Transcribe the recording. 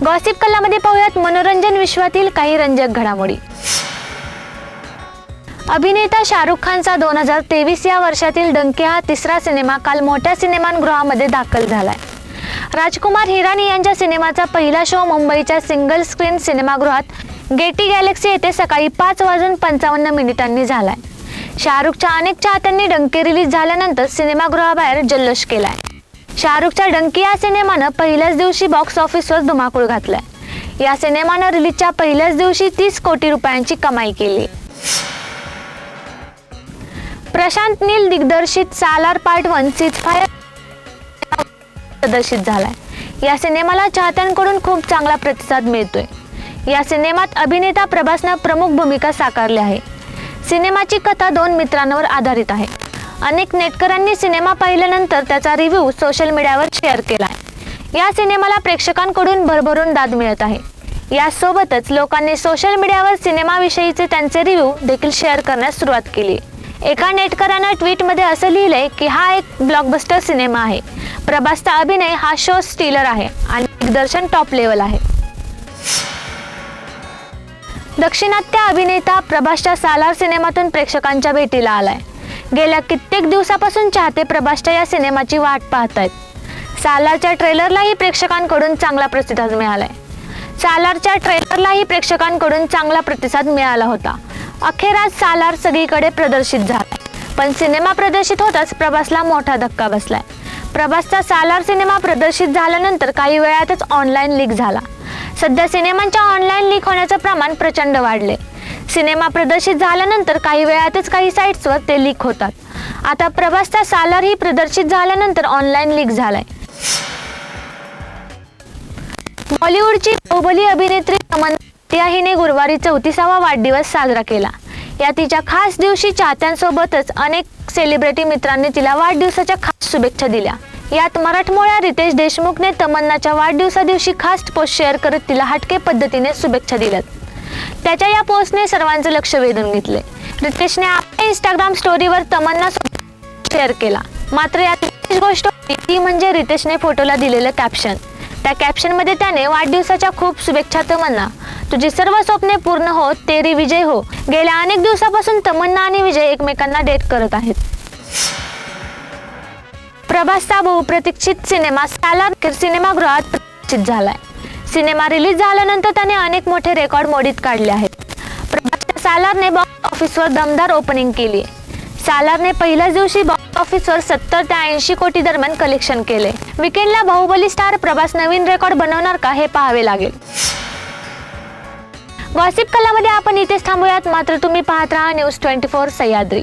Gossip कल्लामध्ये पाहूयात मनोरंजन विश्वातील काही रंजक घडामोडी. अभिनेता शाहरुख खानचा दोन हजार तेवीस या वर्षातील डंके हा तिसरा सिनेमा काल मोठ्या सिनेमागृहामध्ये दाखल झालाय. राजकुमार हिरानी यांच्या सिनेमाचा पहिला शो मुंबईच्या सिंगल स्क्रीन सिनेमागृहात गेटी गॅलेक्सी येथे सकाळी पाच वाजून पंचावन्न मिनिटांनी झालाय. शाहरुखच्या अनेक चाहत्यांनी डंके रिलीज झाल्यानंतर सिनेमागृहाबाहेर जल्लोष केलाय. शाहरुखच्या डंकी या सिनेमानं पहिल्याच दिवशी बॉक्स ऑफिसवर धुमाकूळ घातलाय. या सिनेमानं रिलीजच्या पहिल्याच दिवशी तीस कोटी रुपयांची कमाई केली. प्रशांत नील दिग्दर्शित Salaar part one ceasefire प्रदर्शित झालाय. या सिनेमाला चाहत्यांकडून खूप चांगला प्रतिसाद मिळतोय. या सिनेमात अभिनेता प्रभासनं प्रमुख भूमिका साकारली आहे. सिनेमाची कथा दोन मित्रांवर आधारित आहे. अनेक नेटकरांनी सिनेमा पाहिल्यानंतर त्याचा रिव्ह्यू सोशल मीडियावर शेअर केला आहे या सिनेमाला प्रेक्षकांकडून भरभरून दाद मिळत आहे. यासोबतच लोकांनी सोशल मीडियावर सिनेमाविषयीचे त्यांचे रिव्ह्यू देखील शेअर करण्यास सुरुवात केली. एका नेटकरानं ट्विटमध्ये असं लिहिलंय की हा एक ब्लॉकबस्टर सिनेमा आहे. प्रभासचा अभिनय हा शो स्टीलर आहे आणि दिग्दर्शन टॉप लेवल आहे. दक्षिणात्य अभिनेता प्रभासच्या सालार सिनेमातून प्रेक्षकांच्या भेटीला आलाय. गेल्या कित्येक दिवसापासून चाहते प्रभासच्या या सिनेमाची वाट पाहत आहेत सालारच्या ट्रेलरलाही प्रेक्षकांकडून चांगला प्रतिसाद मिळालाय. सालारच्या ट्रेलरलाही प्रेक्षकांकडून चांगला प्रतिसाद मिळाला होता. अखेर आज सालार सगळीकडे प्रदर्शित झाला पण सिनेमा प्रदर्शित होताच प्रभासला मोठा धक्का बसलाय. प्रभासचा सालार सिनेमा प्रदर्शित झाल्यानंतर काही वेळातच ऑनलाईन लीक झाला. सध्या सिनेमांच्या ऑनलाईन लीक होण्याचं प्रमाण प्रचंड वाढले सिनेमा प्रदर्शित झाल्यानंतर काही वेळातच काही साईट्सवर ते लीक होतात. आता प्रभासचा सालार ही प्रदर्शित झाल्यानंतर ऑनलाईन लीक झालाय. बॉलिवूडची बाहुबली अभिनेत्री तमन्ना हिने गुरुवारी चौतीसावा वाढदिवस साजरा केला. या तिच्या खास दिवशी चाहत्यांसोबतच अनेक सेलिब्रिटी मित्रांनी तिला वाढदिवसाच्या खास शुभेच्छा दिल्या. यात मराठमोळ्या रितेश देशमुखने तमन्नाच्या वाढदिवसा दिवशी खास पोस्ट शेअर करत तिला हटके पद्धतीने शुभेच्छा दिल्यात. त्याच्या या पोस्टने सर्वांचं लक्ष वेधून घेतले. रितेशने आपल्या इंस्टाग्राम स्टोरीवर तमन्ना शेअर केला. मात्र यात विशेष गोष्ट होती ती म्हणजे रितेशने फोटोला दिलेलं कॅप्शन त्या कॅप्शनमध्ये त्याने वाढदिवसाच्या खूप शुभेच्छा तमन्ना. तुझी सर्व स्वप्ने पूर्ण हो तेरी विजय हो. गेल्या अनेक दिवसापासून तमन्ना आणि विजय एकमेकांना डेट करत आहेत. प्रभासचा बहुप्रतीक्षित सिनेमा सालार सिनेमागृहात प्रदर्शित झालाय. सिनेमा रिलीज झाल्यानंतर त्याने अनेक मोठे रेकॉर्ड मोडीत काढले आहेत. प्रभासच्या सालारने बॉक्स ऑफिसवर दमदार ओपनिंग केली. सालारने पहिल्याच दिवशी बॉक्स ऑफिसवर सत्तर ते ऐंशी कोटी दरम्यान कलेक्शन केले. विकेंडला बाहुबली स्टार प्रभास नवीन रेकॉर्ड बनवणार का हे पाहावे लागेल. गॉसिप कलामध्ये आपण इथेच थांबूयात. मात्र तुम्ही पाहत राहा न्यूज ट्वेंटी फोर सह्याद्री.